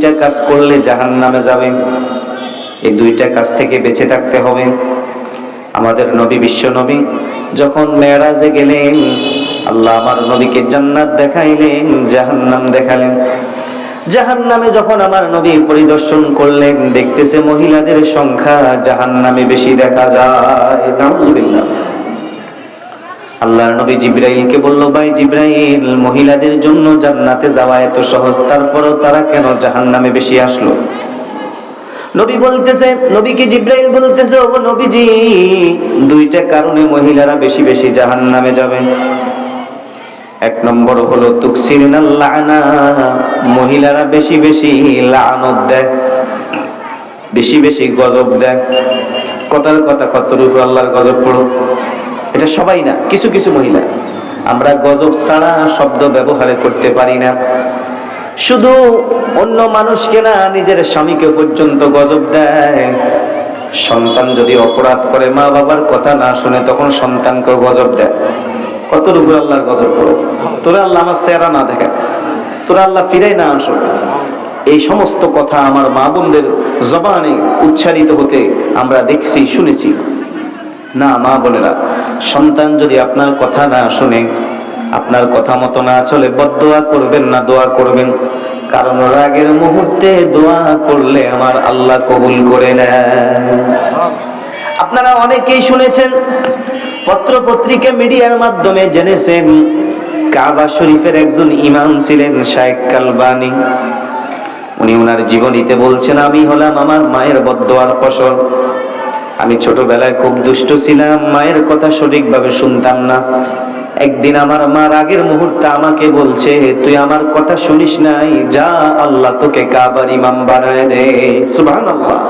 দুইটা কাজ করলে জাহান নামে যাবে। এই দুইটা কাজ থেকে বেঁচে থাকতে হবে। আমাদের নবী বিশ্ব নবী যখন মেয়েরাজে গেলেন, আল্লাহ আমার নবীকে জান্নাত দেখাইলেন, জাহান্নাম দেখালেন। জাহান নামে যখন আমার নবী পরিদর্শন করলেন, দেখতেছে মহিলাদের সংখ্যা জাহান নামে বেশি দেখা যায়। নাউজুবিল্লাহ। আল্লাহর নবী জিব্রাইলকে বলল, ভাই জিব্রাইল, মহিলাদের জন্য জান্নাতে যাওয়া এত সহজ, তারপরেও তারা কেন জাহান্নামে বেশি আসলো? নবী বলতেছে, নবীকে জিব্রাইল বলতেছে ও নবীজি, দুইটা কারণে মহিলারা বেশি বেশি জাহান্নামে যাবে। এক নম্বর হলো তুকসিরিনাল লানা, মহিলারা বেশি বেশি লানত দেয়, বেশি বেশি গজব দেয়। কথার কথা কত রূপ আল্লাহর গজব পড়ো এটা সবাই না, কিছু কিছু মহিলা। আমরা গজব ছাড়া শব্দ ব্যবহার করতে পারি না। শুধু অন্য মানুষকে না, নিজের স্বামীকে পর্যন্ত গজব দেয়। সন্তান যদি অপরাধ করে মা বাবার কথা না শুনে তখন সন্তানকে গজব দেয়। কত রূপের আল্লাহর গজব করো তোরা আল্লাহ আমার চেহারা না দেখে, তোরা আল্লাহ ফিরাই না আসো। এই সমস্ত কথা আমার মা বোনদের জবানে উচ্চারিত হতে আমরা দেখছি, শুনেছি। না, মা বোনেরা সন্তান যদি আপনার কথা না শুনে, আপনার কথা মতো না চলে বদোয়া করবেন না, দোয়া করবেন। কারণ রাগের মুহূর্তে দোয়া করলে আমার আল্লাহ কবুল করে নেয় আপনারা অনেকেই শুনেছেন পত্র পত্রিকা মিডিয়ার মাধ্যমে জেনেছেন, কাবা শরীফের একজন ইমাম ছিলেন শায়েখ কালবানি। উনি ওনার জীবনীতে বলছেন, আমি হলাম আমার মায়ের বদোয়ার ফসল। আমি ছোটবেলায় খুব দুষ্ট ছিলাম, মায়ের কথা সঠিকভাবে শুনতাম না। একদিন আমার মা রাগের মুহূর্তে আমাকে বলছে, তুই আমার কথা শুনিস নাই, যা আল্লাহ তোকে কাবার ইমাম বানায় দে। সুবহানাল্লাহ।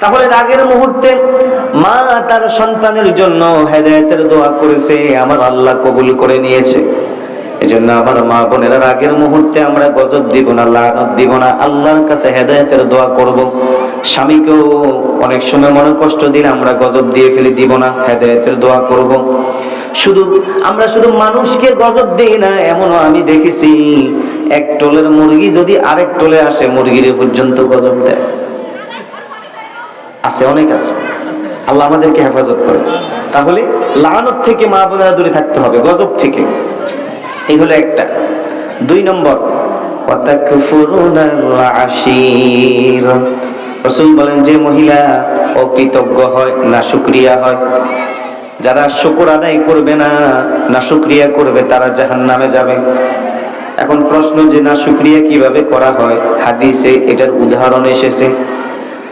তাহলে রাগের মুহূর্তে মা তার সন্তানের জন্য হেদায়েতের দোয়া করেছে, আমার আল্লাহ কবুল করে নিয়েছে। এজন্য আমার মা বোনেরা রাগের মুহূর্তে আমরা গজব দিব না লানত দিব না, আল্লাহর কাছে হেদায়েতের দোয়া করব। স্বামীকেও অনেক সময় মনে কষ্ট দিলে আমরা গজব দিয়ে ফেলে দিব না, হেদায়েতের দোয়া করব। শুধু আমরা শুধু মানুষকে গজব দিই না, এমনও আমি দেখেছি এক টোলের মুরগি যদি আরেক টোলে আসে, মুরগির পর্যন্ত গজব দেয়। আছে, অনেক আছে। আল্লাহ আমাদেরকে হেফাজত করে। তাহলে লানত থেকে মা বোনেরা দূরে থাকতে হবে, গজব থেকে। এই হলো একটা। দুই নম্বর রসুল বলেন, যে মহিলা অকৃতজ্ঞ হয়, না শুক্রিয়া হয়, যারা শুকর আদায় করবে না না শুক্রিয়া করবে, তারা জাহান নামে যাবে। এখন প্রশ্ন যে, না শুক্রিয়া কীভাবে করা হয়? হাদিসে এটার উদাহরণ এসেছে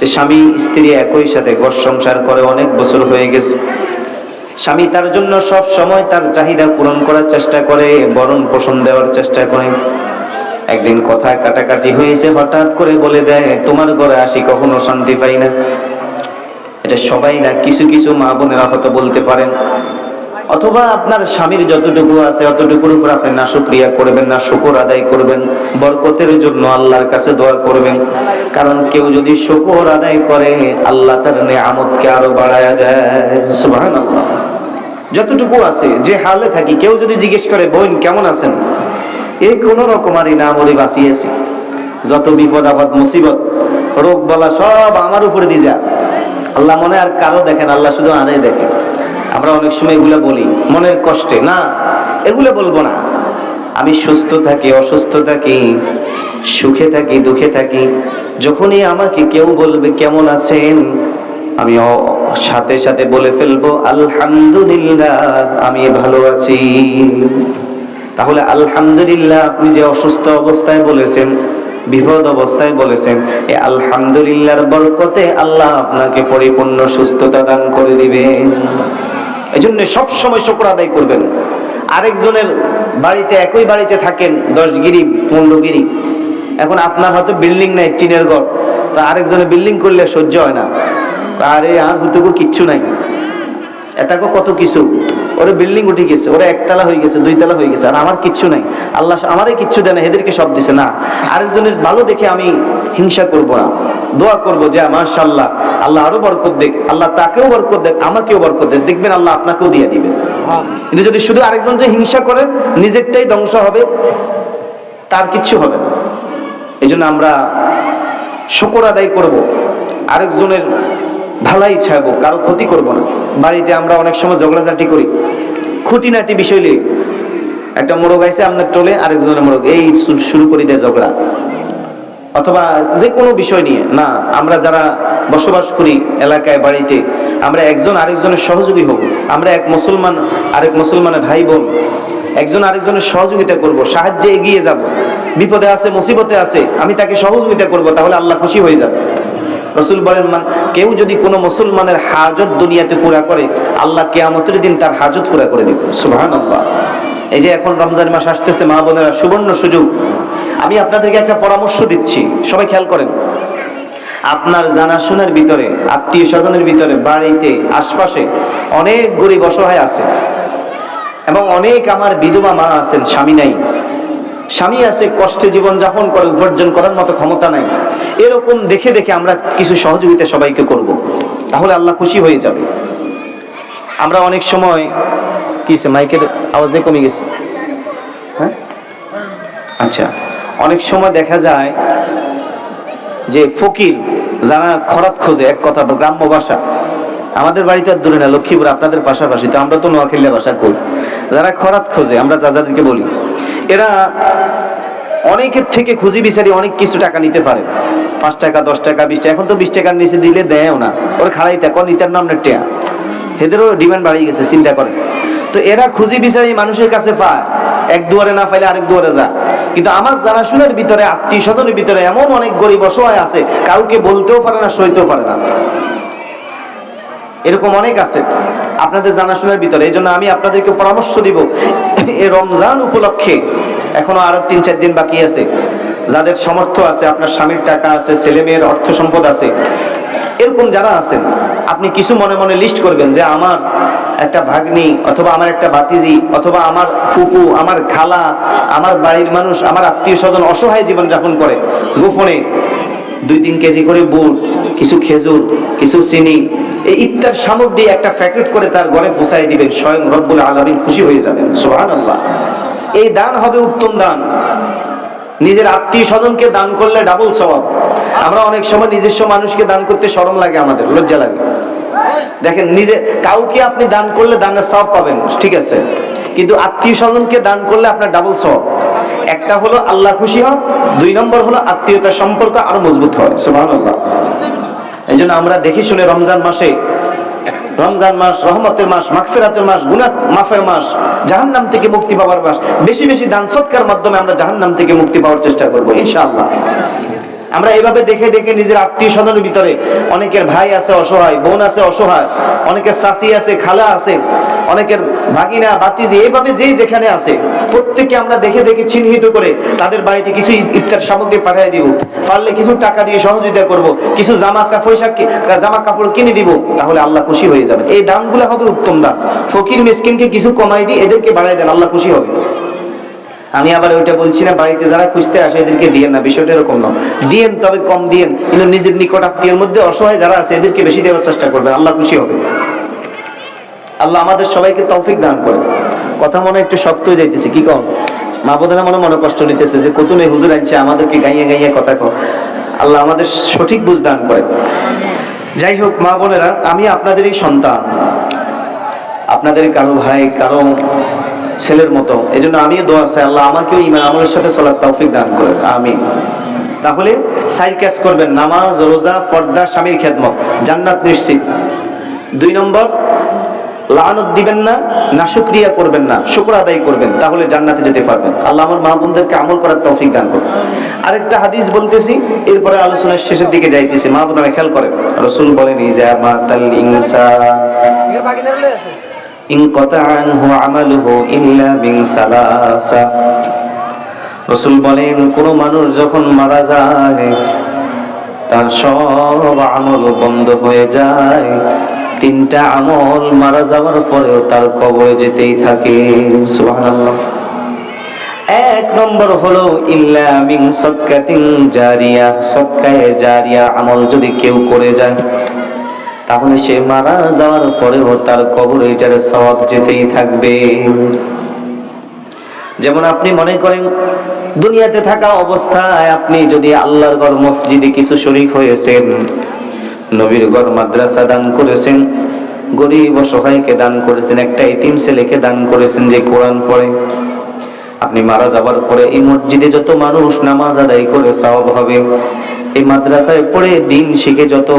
যে, স্বামী স্ত্রী একই সাথে ঘর সংসার করে অনেক বছর হয়ে গেছে। স্বামী তার জন্য সব সময় তার চাহিদা পূরণ করার চেষ্টা করে, বরণ পোষণ দেওয়ার চেষ্টা করে। একদিন কথা কাটাকাটি হয়েছে, হঠাৎ করে বলে দেয়, তোমার ঘরে আসি, কখনো শান্তি পাই না। এটা সবাই না, কিছু কিছু মা বোনেরা হয়তো বলতে পারেন। অথবা আপনার স্বামীর যতটুকু আছে, অতটুকুর উপর আপনি না শুক্রিয়া করবেন, না শুকর আদায় করবেন। বরকতের জন্য আল্লাহর কাছে দোয়া করবেন। কারণ কেউ যদি শুকর আদায় করে, আল্লাহ তার নেয়ামতকে আরও বাড়ায় দেয়। সুবহানাল্লাহ। যতটুকু আছে, যে হালে থাকি, কেউ যদি জিজ্ঞেস করে, বোন, কেমন আছেন? এই কোন রকমারই না বলে বাঁচিয়েছি। যত বিপদ, আপদ, মুসিবত, রোগ, বলা, সব আমার উপরে দিয়ে যা আল্লাহ মনে আর কারও দেখেন, আল্লাহ শুধু আনে দেখেন আমরা অনেক সময় এগুলো বলি, মনের কষ্টে। না, এগুলো বলব না। আমি সুস্থ থাকি, অসুস্থ থাকি, সুখে থাকি, দুঃখে থাকি। যখনই আমাকে কেউ বলবে, কেমন আছেন? আমি সাথে সাথে বলে ফেলব, আলহামদুলিল্লাহ, আমি ভালো আছি। তাহলে আলহামদুলিল্লাহ আপনি যে অসুস্থ অবস্থায় বলেছেন, বিপদ অবস্থায় বলেছেন এই আলহামদুলিল্লাহর বরকতে আল্লাহ আপনাকে পরিপূর্ণ সুস্থতা দান করে দিবে। এই জন্য সবসময় শুক্র আদায় করবেন। আরেকজনের বাড়িতে একই বাড়িতে থাকেন, দশ গিরি, পনেরো গিরি। এখন আপনার হয়তো বিল্ডিং নাই, টিনের ঘর। তা আরেকজনে বিল্ডিং করলে সহ্য হয় না। আরে আর হুতুকু কিচ্ছু নাই। এটাকে কত কিছু? ওরে বিল্ডিং উঠে গেছে ওরা একতলা হয়ে গেছে দুই দুইতলা হয়ে গেছে আর আমার কিচ্ছু নাই। আল্লাহ আমারে কিচ্ছু দেয় না এদেরকে সব দিছে। না আরেকজনের ভালো দেখে আমি হিংসা করব না। দোয়া করব যে মাশাআল্লাহ আল্লাহ আরও বরকত দেখ আল্লাহ তাকেও বরকত দেখ আমাকেও বরকত দেখ দেখবেন আল্লাহ আপনাকেও দিয়ে দিবে। কিন্তু যদি শুধু আরেকজনকে হিংসা করেন নিজেরটাই ধ্বংস হবে তার কিচ্ছু হবে না। এই জন্য আমরা শুকর আদায় করব। আরেকজনের ভালাই চাইব কারও ক্ষতি করব না। বাড়িতে আমরা অনেক সময় ঝগড়াঝাটি করি। খুঁটিনাটি বিষয় নিয়ে একটা মোরগ আইসে আপনার টোলে, আরেকজনের মোরগ। এই শুরু করে দেয় ঝগড়া। অথবা যে কোনো বিষয় নিয়ে। না, আমরা যারা বসবাস করি এলাকায়, বাড়িতে, আমরা একজন আরেকজনের সহযোগী হব। আমরা এক মুসলমান, আরেক মুসলমানের ভাই বোন একজন আরেকজনের সহযোগিতা করব, সাহায্যে এগিয়ে যাব। বিপদে আছে, মুসিবতে আছে, আমি তাকে সহযোগিতা করব, তাহলে আল্লাহ খুশি হয়ে যাবে। রসুল বলেন, মান, কেউ যদি কোনো মুসলমানের হাজত দুনিয়াতে পুরা করে, আল্লাহ কেয়ামতের দিন তার হাজত পুরা করে দেবে। আল্লাহ এই যে এখন রমজান মাস আসতেছে, মা বোনেরা, সুবর্ণ সুযোগ। আমি আপনাদেরকে একটা পরামর্শ দিচ্ছি, সবাই খেয়াল করেন। আপনার জানাশোনার ভিতরে আত্মীয় স্বজনের ভিতরে, বাড়িতে, আশপাশে অনেক গরিব অসহায় আছে। এবং অনেক আমার বিধবা মা আছেন, স্বামী নাই। স্বামী আছে, কষ্টে জীবন যাপন করে, উপার্জন করার মতো ক্ষমতা নাই। এরকম দেখে দেখে আমরা কিছু সহযোগিতা সবাইকে করব। তাহলে আল্লাহ খুশি হয়ে যাবে। আমরা অনেক সময়, কি মাইকের আওয়াজ দিয়ে কমে গেছে? হ্যাঁ? আচ্ছা অনেক সময় দেখা যায় যে ফকির, যারা খরাত খোঁজে, এক কথা গ্রাম্য ভাষা। আমাদের বাড়িতে আর দূরে না, লক্ষ্মীপুর আপনাদের পাশাপাশি, তো আমরা তো নোয়াখালীয়া ভাষা করি যারা খরাত খোঁজে, আমরা দাদাদেরকে বলি। এরা অনেকের থেকে খুঁজি বিচারি অনেক কিছু টাকা নিতে পারে। পাঁচ টাকা, দশ টাকা, বিশ টাকা, এখন তো বিশ টাকার নিচে দিলে দেয়ও না। ওরা খাড়াই থাকো নিতার নাম টেয়া এদেরও ডিমান্ড বাড়িয়ে গেছে, চিন্তা করে। তো এরা খুঁজি বিচারি মানুষের কাছে পায়। এক দুয়ারে না পাইলে আরেক দুয়ারে যা কিন্তু আমার জানাশোনার ভিতরে আত্মীয় স্বজনের ভিতরে এমন অনেক গরিব অসহায় আছে, কাউকে বলতেও পারে না, সইতেও পারে না। এরকম অনেক আছে। আপনাদের জানাশোনার ভিতরে, এই জন্য আমি আপনাদেরকে পরামর্শ দিব। এই রমজান উপলক্ষে এখনও আরও তিন, চার দিন বাকি আছে। যাদের সামর্থ্য আছে, আপনার স্বামীর টাকা আছে, ছেলে মেয়ের অর্থ সম্পদ আছে, এরকম যারা আছেন, আপনি কিছু মনে মনে লিস্ট করবেন যে আমার একটা ভাগ্নি অথবা আমার একটা বাতিজি অথবা আমার ফুপু, আমার খালা, আমার বাড়ির মানুষ, আমার আত্মীয় স্বজন অসহায় জীবন যাপন করে। গোপনে দুই, তিন কেজি করে বুট কিছু খেজুর, কিছু চিনি, এই ইফতার সামগ্রী একটা প্যাকেট করে তার ঘরে পৌঁছাই দিবেন, স্বয়ং রব্বুল আলমিন খুশি হয়ে যাবেন। সোহান আল্লাহ এই দান হবে উত্তম দান। নিজের আত্মীয় স্বজনকে দান করলে ডাবল স্বভাব। আমরা অনেক সময় নিজস্ব মানুষকে দান করতে শরম লাগে আমাদের, লজ্জা লাগে। দেখেন, নিজে, কাউকে আপনি দান করলে দানের সব পাবেন, ঠিক আছে। কিন্তু আত্মীয় স্বজনকে দান করলে আপনার ডাবল সব একটা হলো আল্লাহ খুশি হয় দুই নম্বর হলো আত্মীয়তার সম্পর্ক আরও মজবুত হয়। সুবহানাল্লাহ। এই জন্য আমরা দেখি শুনে রমজান মাসে, রমজান মাস, রহমতের মাস, মাগফিরাতের মাস, গুনাহ, মাফের মাস, জাহান্নাম থেকে মুক্তি পাওয়ার মাস, বেশি বেশি দান সৎকার মাধ্যমে আমরা জাহান্নাম থেকে মুক্তি পাওয়ার চেষ্টা করব, ইনশাআল্লাহ। আমরা এভাবে দেখে দেখে নিজের আত্মীয় স্বজনের ভিতরে অনেকের ভাই আছে অসহায়, বোন আছে অসহায়, অনেকের শাশি আছে, খালা আছে, অনেকের ভাগিনা বাতিজি এইভাবে যেই যেখানে আছে প্রত্যেককে আমরা দেখে দেখে চিহ্নিত করে তাদের বাড়িতে কিছু ইফতার সামগ্রী পাঠিয়ে দিব। পারলে কিছু টাকা দিয়ে সহযোগিতা করব, কিছু জামা কাপড় জামা কাপড় কিনে দিব, তাহলে আল্লাহ খুশি হয়ে যাবে। এই দামগুলো হবে উত্তম দাম ফকির মিসকিনকে কিছু কমাই দিয়ে এদেরকে বাড়াই দেন, আল্লাহ খুশি হবে। আমি আবার ওইটা বলছি না, বাড়িতে যারা খুঁজতে আসে এদেরকে দিয়েন না, বিষয়টা এরকম না। দিয়েন তবে কম দিয়েন, কিন্তু নিজের নিকট আত্মীয়ের মধ্যে অসহায় যারা আছে, এদেরকে বেশি দেওয়ার চেষ্টা করবেন, আল্লাহ খুশি হবে। আল্লাহ আমাদের সবাইকে তৌফিক দান করে কথা মনে একটু শক্ত হয়ে যাইতেছে, কি কম মা বোধরা মনে মনে কষ্ট নিতেছে যে, কত নেই হুজুর আনছে, আমাদেরকে গাইয়ে গাইয়ে কথা কো আল্লাহ আমাদের সঠিক বুঝ দান করে যাই হোক, মা বোনেরা, আমি আপনাদেরই সন্তান। আপনাদের কারও ভাই, কারও ছেলের মতো। এই জন্য আমিও দোয়া চাই, আল্লাহ আমাকেও ইমান আমলের সাথে চলার তৌফিক দান করে আমি তাহলে সাইড ক্যাচ করবেন, নামাজ, রোজা, পর্দা, স্বামীর খেদমত। জান্নাত নিশ্চিত। দুই নম্বর লানত দিবেন না নাশুক্রিয়া করবেন না, শুকর আদায় করবেন, তাহলে জান্নাতে যেতে পারবেন। আল্লাহ আমার মা বোনদেরকে আমল করার তৌফিক দান করুন। আরেকটা হাদিস বলতেছি, এরপরে আলোচনার শেষের দিকে যাইতেছি। মা বোনেরা খেয়াল করেন, রসুল বলেন, ইজা মাতাল ইনসান ইনকতা আনহু আমালুহু ইল্লা মিন সালাসা। রসুল বলেন, কোন মানুষ যখন মারা যায়, তার সব আমল বন্ধ হয়ে যায়। তিনটা আমল মারা যাওয়ার পরেও তার কবরে যেতেই থাকে। এক নম্বর হলো, ইল্লা মিন জারিয়া। সদকায়ে জারিয়া আমল যদি কেউ করে যায়, তাহলে সে মারা যাওয়ার পরেও তার কবরে এটার সওয়াব যেতেই থাকবে। যেমন আপনি মনে করেন, দুনিয়াতে থাকা অবস্থায় আপনি যদি আল্লাহর ঘর মসজিদে কিছু শরিক হয়েছেন নবীর ঘর মাদ্রাসা দান করেছেন। গরিব অসহায়কে দান করেছেন। একটা ইতিম ছেলেকে দান করেছেন যে কোরআন পড়ে। আপনি মারা যাবার পরে এই মসজিদে যত মানুষ নামাজ আদায় করে সওয়াব হবে, এই মাদ্রাসায় পড়ে দিন শিখে যত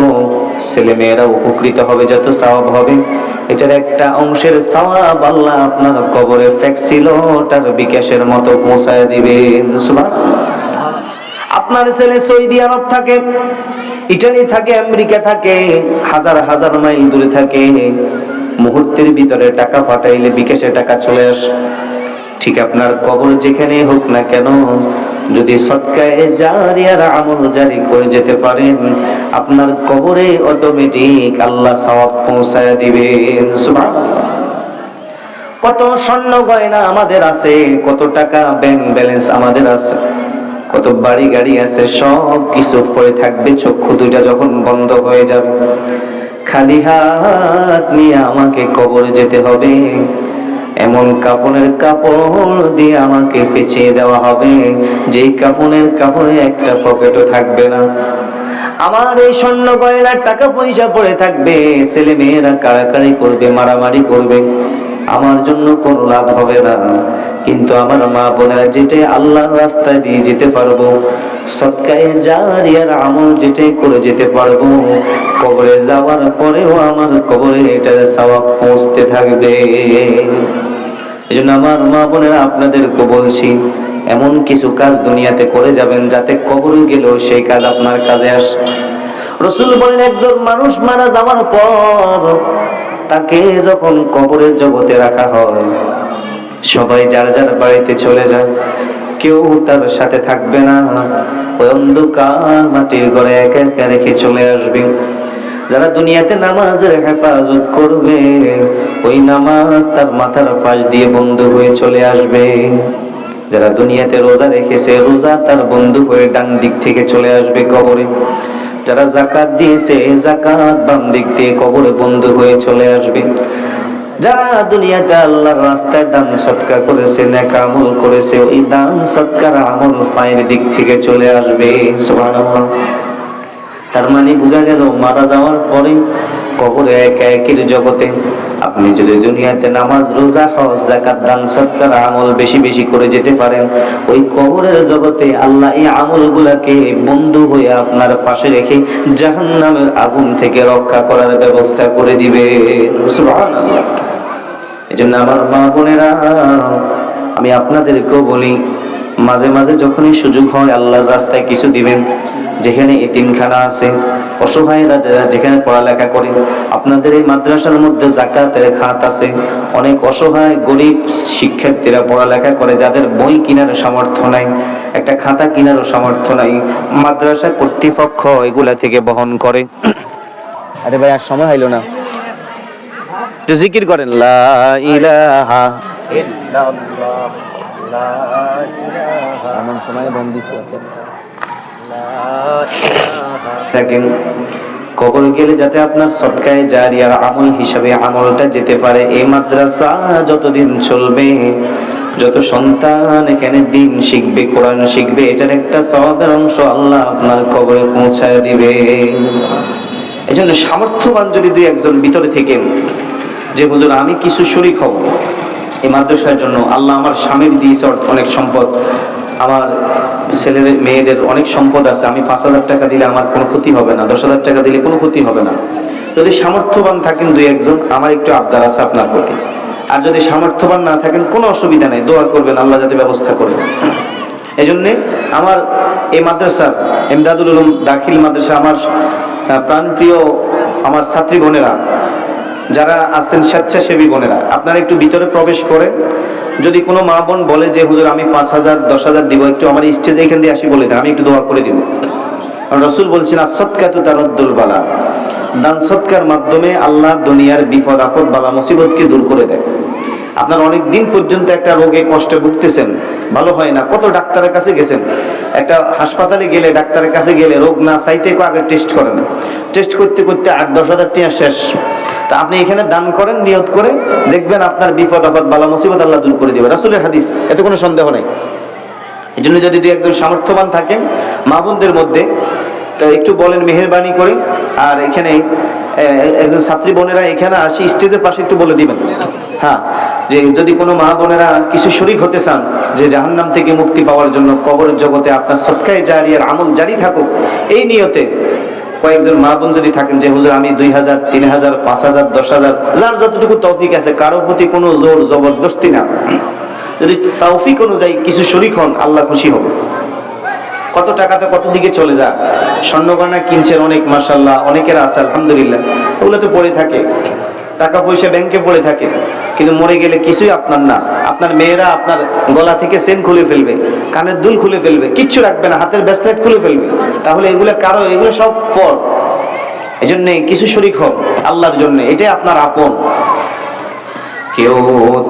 ছেলে মেয়েরা উপকৃত হবে, যত সওয়াব হবে, এটার একটা অংশের সওয়াব আল্লাহ আপনার কবরে ফ্যাক্সিল ওটার বিকাশের মতো পৌঁছায় দিবেন। সুবহানাল্লাহ। আপনার ছেলে সৌদি আরব থাকে, ইটালি থাকে, আমেরিকা থাকে, হাজার হাজার মাইল দূরে থাকে। মুহূর্তের ভিতরে টাকা পাঠাইলে বিকাশে টাকা চলে আসে। ঠিক আপনার কবর যেখানে হোক না কেন, যদি সৎকায় জারিয়ার আমল জারি করে যেতে পারেন, আপনার কবরে অটোমেটিক আল্লাহ সওয়াব পৌঁছায় দিবেন সুবহানাল্লাহ। কত স্বর্ণ গয়না আমাদের আছে, কত টাকা ব্যাংক ব্যালেন্স আমাদের আছে। কত বাড়ি গাড়ি আছে, সব কিছু পড়ে থাকবে, চক্ষু দুইটা যখন বন্ধ হয়ে যাবে। খালি হাত নিয়ে আমাকে কবরে যেতে হবে, এমন কাপড়ের কাপড় দিয়ে আমাকে পেঁচিয়ে দেওয়া হবে, যেই কাপড়ের কাপড়ে একটা পকেটও থাকবে না। আমার এই স্বর্ণ গয়নার টাকা পয়সা পড়ে থাকবে, ছেলে মেয়েরা কাড়াকাড়ি করবে, মারামারি করবে, আমার জন্য কোনো লাভ হবে না। কিন্তু আমার মা বোনেরা যেটাই আল্লাহর রাস্তায় দিয়ে যেতে পারব, সৎকায়ে জারিয়ার আমল যেটাই করে যেতে পারব, কবরে যাওয়ার পরেও আমার কবরে এটা সওয়াব পৌঁছতে থাকবে। এই জন্য আমার মা বোনেরা আপনাদেরকে বলছি, এমন কিছু কাজ দুনিয়াতে করে যাবেন যাতে কবরে গেলেও সেই কাজ আপনার কাজে আসে। রসুল বলেন, একজন মানুষ মারা যাওয়ার পর তাকে যখন কবরের জগতে রাখা হয় সবাই যার যার বাড়িতে চলে যায়। কেউ তার সাথে থাকবে না। ওই অন্ধকার মাটির ঘরে একা একা রেখে চলে আসবে। যারা দুনিয়াতে নামাজের হেফাজত করবে, ওই নামাজ তার মাথার পাশ দিয়ে বন্ধু হয়ে চলে আসবে। যারা দুনিয়াতে রোজা রেখেছে, রোজা তার বন্ধু হয়ে ডান দিক থেকে চলে আসবে কবরে। যারা জাকাত দিয়েছে, জাকাত বাম দিক দিয়ে কবরে বন্ধু হয়ে চলে আসবে। যারা দুনিয়াতে আল্লাহর রাস্তায় দান সৎকার করেছে, নেক আমল করেছে, ওই দান সৎকার আমল পায়ের দিক থেকে চলে আসবে, সুবহানাল্লাহ। তার মানে বোঝা গেল, মারা যাওয়ার পরে কবরে এক একের জগতে আপনি যদি দুনিয়াতে নামাজ, রোজা, হজ জাকাত দান, সৎকার, আমল বেশি বেশি করে যেতে পারেন, ওই কবরের জগতে আল্লাহ এই আমলগুলাকে বন্ধু হয়ে আপনার পাশে রেখে জাহান্নামের আগুন থেকে রক্ষা করার ব্যবস্থা করে দিবে। এই জন্য আমার মা বোনেরা, আমি আপনাদেরকেও বলি, মাঝে মাঝে যখনই সুযোগ হয়, আল্লাহর রাস্তায় কিছু দিবেন, যেখানে এতিমখানা আছে অসহায়রা যারা যেখানে পড়ালেখা করে আপনাদের এই মাদ্রাসার মধ্যে জাকাতের খাত আছে। অনেক অসহায় গরিব শিক্ষার্থীরা পড়ালেখা করে যাদের বই কেনার সামর্থ্য নাই একটা খাতা কেনারও সামর্থ্য নাই। মাদ্রাসা কর্তৃপক্ষ এগুলা থেকে বহন করে। আরে ভাই আর সময় হইল না। একটু জিকির করেন লা ইলাহা ইল্লাল্লাহ লা ইলাহা। এমন সময় বন্দিশ থাকেন কবর গেলে যাতে আপনার সৎকায় জারিয়ার আমল হিসাবে আমলটা যেতে পারে, এই মাদ্রাসা যতদিন চলবে, যত সন্তান এখানে দিন শিখবে, কোরআন শিখবে, এটার একটা সওয়াবের অংশ আল্লাহ আপনার কবরে পৌঁছায় দিবে। এই জন্য সামর্থ্যবান যদি দুই একজন ভিতরে থেকে যে, হুজুর, আমি কিছু শরিক হব। এই মাদ্রাসার জন্য আল্লাহ আমার স্বামীর দিয়েছে অনেক সম্পদ, আমার ছেলেদের মেয়েদের অনেক সম্পদ আছে, আমি পাঁচ হাজার টাকা দিলে আমার কোনো ক্ষতি হবে না, দশ হাজার টাকা দিলে কোনো ক্ষতি হবে না। যদি সামর্থ্যবান থাকেন দুই একজন, আমার একটু আবদার আছে আপনার প্রতি। আর যদি সামর্থ্যবান না থাকেন, কোনো অসুবিধা নেই, দোয়া করবেন, আল্লাহ যাতে ব্যবস্থা করবেন এই জন্যে আমার এই মাদ্রাসা, এমদাদুল দাখিল মাদ্রাসা, আমার প্রাণপ্রিয়, আমার ছাত্রী বোনেরা যারা আছেন স্বেচ্ছাসেবী বোনেরা, আপনারা একটু ভিতরে প্রবেশ করে যদি কোনো মা বোন বলে যে, হুজুর, আমি পাঁচ হাজার, দশ হাজার দিব, একটু আমার স্টেজে এখান দিয়ে আসি বলে দেন, আমি একটু দোয়া করে দিব। রসুল বলছেন আসৎকাতু তারদ্দুল বালা। দান সৎকার মাধ্যমে আল্লাহ দুনিয়ার বিপদ, আপদ, বালা, মুসিবতকে দূর করে দেয়। আপনার অনেক দিন পর্যন্ত একটা রোগে কষ্টে ভুগতেছেন, ভালো হয় না। কত ডাক্তারের কাছে গেছেন? একটা হাসপাতালে গেলে ডাক্তারের কাছে গেলে রোগ না চাইতে আগে টেস্ট করেন। টেস্ট করতে করতে আট, দশ হাজার টিয়া শেষ। তা আপনি এখানে দান করেন, নিয়ত করে দেখবেন আপনার বিপদ, আপদ, বালা, মুসিবত আল্লাহ দূর করে দিবে। রাসুলের হাদিস, এতে কোনো সন্দেহ নেই। এই জন্য যদি দু একজন সামর্থ্যবান থাকেন, মা বোনদের মধ্যে, তো একটু বলেন, মেহরবানি করে আর এখানে একজন ছাত্রী বোনেরা এখানে আসি, স্টেজের পাশে একটু বলে দিবেন। হ্যাঁ যে যদি কোনো মা বোনেরা কিছু শরিক হতে চান, যে জাহান্নাম থেকে মুক্তি পাওয়ার জন্য কবরের জগতে আপনার সৎকায় জারিয়ার আমল জারি থাকুক, এই নিয়তে কয়েকজন মা বোন যদি থাকেন যে, হুজুর, আমি দুই হাজার, তিন হাজার, পাঁচ হাজার, দশ হাজার, যার যতটুকু তৌফিক আছে কারও প্রতি কোনো জোর জবরদস্তি না। যদি তৌফিক অনুযায়ী কিছু শরিক হন, আল্লাহ খুশি হবে কত টাকাতে কত দিকে চলে যায়? স্বর্ণগয়না কিনছেন অনেক মাসাল্লাহ অনেকের আছে, আলহামদুলিল্লাহ। ওগুলো তো পড়ে থাকে। টাকা পয়সা ব্যাংকে পড়ে থাকে। কিন্তু মরে গেলে কিছুই আপনার না। আপনার মেয়েরা আপনার গলা থেকে সেন খুলে ফেলবে, কানের দুল খুলে ফেলবে, কিচ্ছু রাখবে না, হাতের ব্রেসলেট খুলে ফেলবে। তাহলে এগুলো কারও, এগুলো সব পর এই জন্য কিছু শরিক হোক আল্লাহর জন্য, এটাই আপনার আপন। কেউ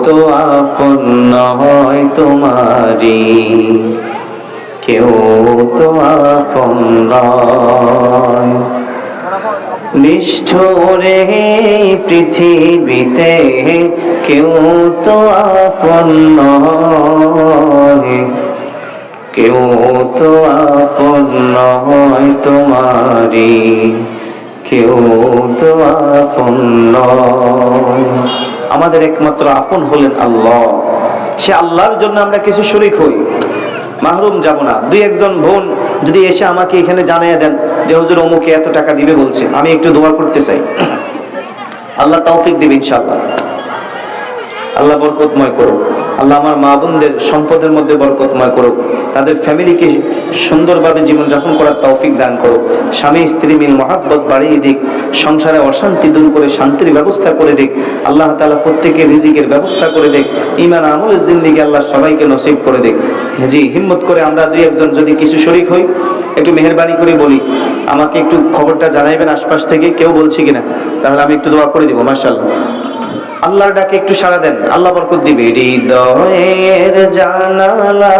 তো আপন নয় তোমারি কেউ তো আপন নয়। নিষ্ঠুরে পৃথিবীতে কেউ তো আপন নয়। কেউ তো আপন নয় তোমারি কেউ তো আপন আমাদের একমাত্র আপন হলেন আল্লাহ। সে আল্লাহর জন্য আমরা কিছু শরিক হই। মাহরুম যাব না। দুই একজন বোন যদি এসে আমাকে এখানে জানিয়ে দেন যে, হুজুর, অমুকে এত টাকা দিবে, বলছে, আমি একটু দোয়া করতে চাই। আল্লাহ তৌফিক দিবে ইনশাআল্লাহ। আল্লাহ বরকতময় করুক। আল্লাহ আমার মা বোনদের সম্পদের মধ্যে বরকতময় করুক। তাদের ফ্যামিলিকে সুন্দরভাবে জীবনযাপন করার তৌফিক দান করুক স্বামী, স্ত্রী মিল মহাব্বত বাড়িয়ে দিক, সংসারে অশান্তি দূর করে শান্তির ব্যবস্থা করে দিক, আল্লাহ তাআলা প্রত্যেকের রিজিকের ব্যবস্থা করে দিক ইমান আমলের জিন্দিগি আল্লাহ সবাইকে নসিব করে দিক। জি, হিম্মত করে আমরা দুই একজন যদি কিছু শরিক হই, একটু মেহরবানি করে বলি, আমাকে একটু খবরটা জানাইবেন আশপাশ থেকে, কেউ বলছি কিনা, তাহলে আমি একটু দোয়া করে দিব, মাশাআল্লাহ। আল্লাহর ডাকে একটু সাড়া দেন। আল্লাহ বরকত দিবে। হৃদয়ের জানালা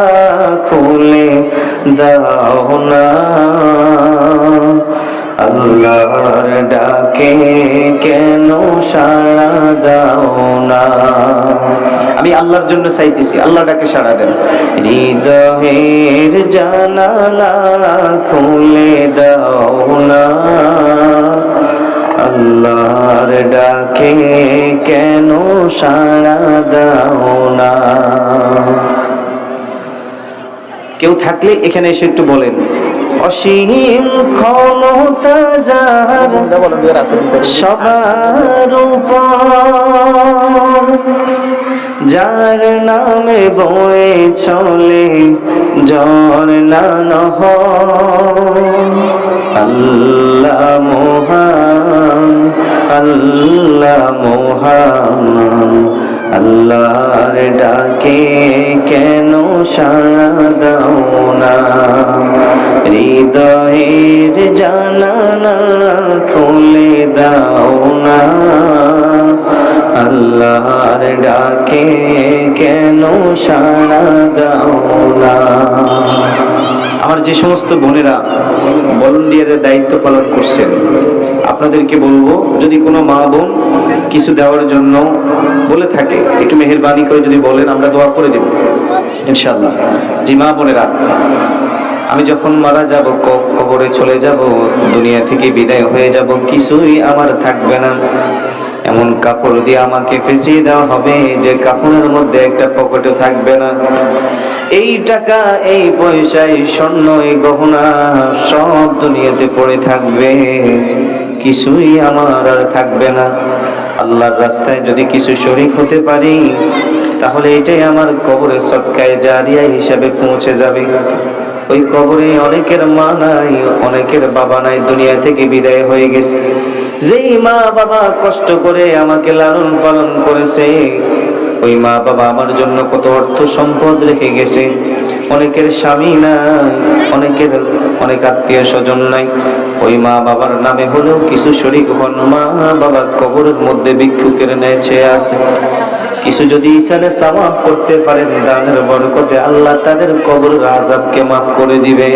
খুলে দাও না। আল্লাহর ডাকে কেন সাড়া দাও না? আমি আল্লাহর জন্য চাইতেছি। আল্লাহ ডাকে সাড়া দেন। হৃদয়ের জানালা খুলে দাও না। আল্লাহর ডাকে কেন সাড়া দাও না? কেউ থাকলে এখানে এসে একটু বলেন। অসীম ক্ষমতা যার সবার উপর, যার নামে বয়ে চলে ঝর্ণা নহর আল্লাহ মোহান আল্লাহ মোহান। আল্লাহর ডাকে কেন সাড়া দাও না? হৃদয়ের জানানা খুলে দাও না। আল্লাহর ডাকে কেন সাড়া দাও না? আমার যে সমস্ত বোনেরা ভলেন্টিয়ারের দায়িত্ব পালন করছেন, আপনাদেরকে বলব, যদি কোনো মা বোন কিছু দেওয়ার জন্য বলে থাকে, একটু মেহেরবানি করে যদি বলেন, আমরা দোয়া করে দেব ইনশাল্লাহ জি মা বোনেরা, আমি যখন মারা যাব কবরে চলে যাব, দুনিয়া থেকে বিদায় হয়ে যাব, কিছুই আমার থাকবে না। এমন কাপড় দিয়ে আমাকে পেঁচিয়ে দেওয়া হবে যে কাপড়ের মধ্যে একটা পকেটও থাকবে না। এই টাকা, এই পয়সা, এই স্বর্ণ, এই গহনা সব দুনিয়াতে পড়ে থাকবে। কিছুই আমার আর থাকবে না। আল্লাহর রাস্তায় যদি কিছু শরিক হতে পারি, তাহলে এটাই আমার কবরে সৎকায় জারিয়া হিসাবে পৌঁছে যাবে। ওই কবরে অনেকের মা নাই, অনেকের বাবা নাই, দুনিয়া থেকে বিদায় হয়ে গেছে। যেই মা বাবা কষ্ট করে আমাকে লালন পালন করেছে, ওই মা বাবা আমার জন্য কত অর্থ সম্পদ রেখে গেছে। অনেকের স্বামী নাই, অনেকের, অনেক আত্মীয় স্বজন নাই। ওই মা বাবার নামে হলেও কিছু শরিক হন। মা বাবা কবরের মধ্যে ভিক্ষুকের নেছে আছে। কিছু যদি ইসানে সামাপ করতে পারেন দানের বরকতে আল্লাহ তাদের কবর আজাবকে মাফ করে দিবে